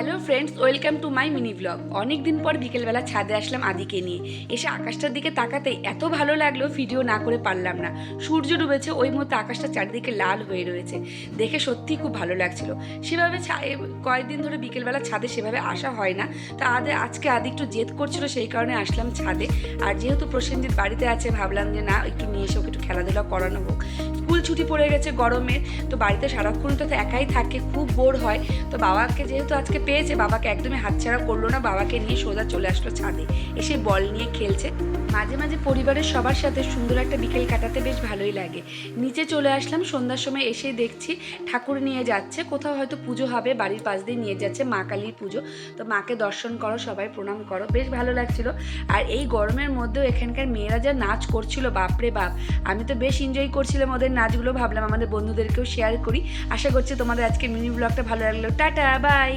Hello friends welcome to my mini blog অনেক দিন পর বিকেলবেলা ছাদে আসলাম আদিকে নিয়ে। এসে আকাশটার দিকে তাকাতে এত ভালো লাগল ভিডিও না করে পারলাম না। সূর্য ডুবেছে, ওই মতো আকাশটা চারিদিকে লাল হয়ে রয়েছে। দেখে সত্যি খুব ভালো লাগছিল। সেভাবে কয়েকদিন ধরে বিকেলবেলা ছাদে সেভাবে আসা হয় না। তা আদে আজকে আদি একটু জেদ করছিল, সেই কারণে আসলাম ছাদে। আর যেহেতু প্রসেনজিৎ বাড়িতে আছে, ভাবলাম যে না, একটু নিয়ে এসে ওকে একটু খেলাধুলা করানো হোক। স্কুল ছুটি পড়ে গেছে গরমে, তো বাড়িতে সারাক্ষণ তো একাই থাকে, খুব বোর হয়। তো বাবাকে যেহেতু আজকে পেয়েছে, বাবাকে একদমই হাতছাড়া করল না, বাবাকে নিয়ে সোজা চলে আসলো ছাদে। এসে বল নিয়ে খেলছে। মাঝে মাঝে পরিবারের সবার সাথে সুন্দর একটা বিকেল কাটাতে বেশ ভালোই লাগে। নিচে চলে আসলাম, সন্ধ্যার সময় এসে দেখছি ঠাকুর নিয়ে যাচ্ছে। কোথাও হয়তো পুজো হবে, বাড়ির পাশ দিয়ে নিয়ে যাচ্ছে মা কালীর পুজো। তো মাকে দর্শন করো, সবাই প্রণাম করো, বেশ ভালো লাগছিল। আর এই গরমের মধ্যেও এখানকার মেয়েরা যা নাচ করছিল, বাপরে বাপ, আমি তো বেশ এনজয় করছিলাম ওদের নাচগুলো ভাবলাম আমাদের বন্ধুদেরকেও শেয়ার করি। আশা করছি তোমাদের আজকে মিনি ব্লগটা ভালো লাগল। Tata bye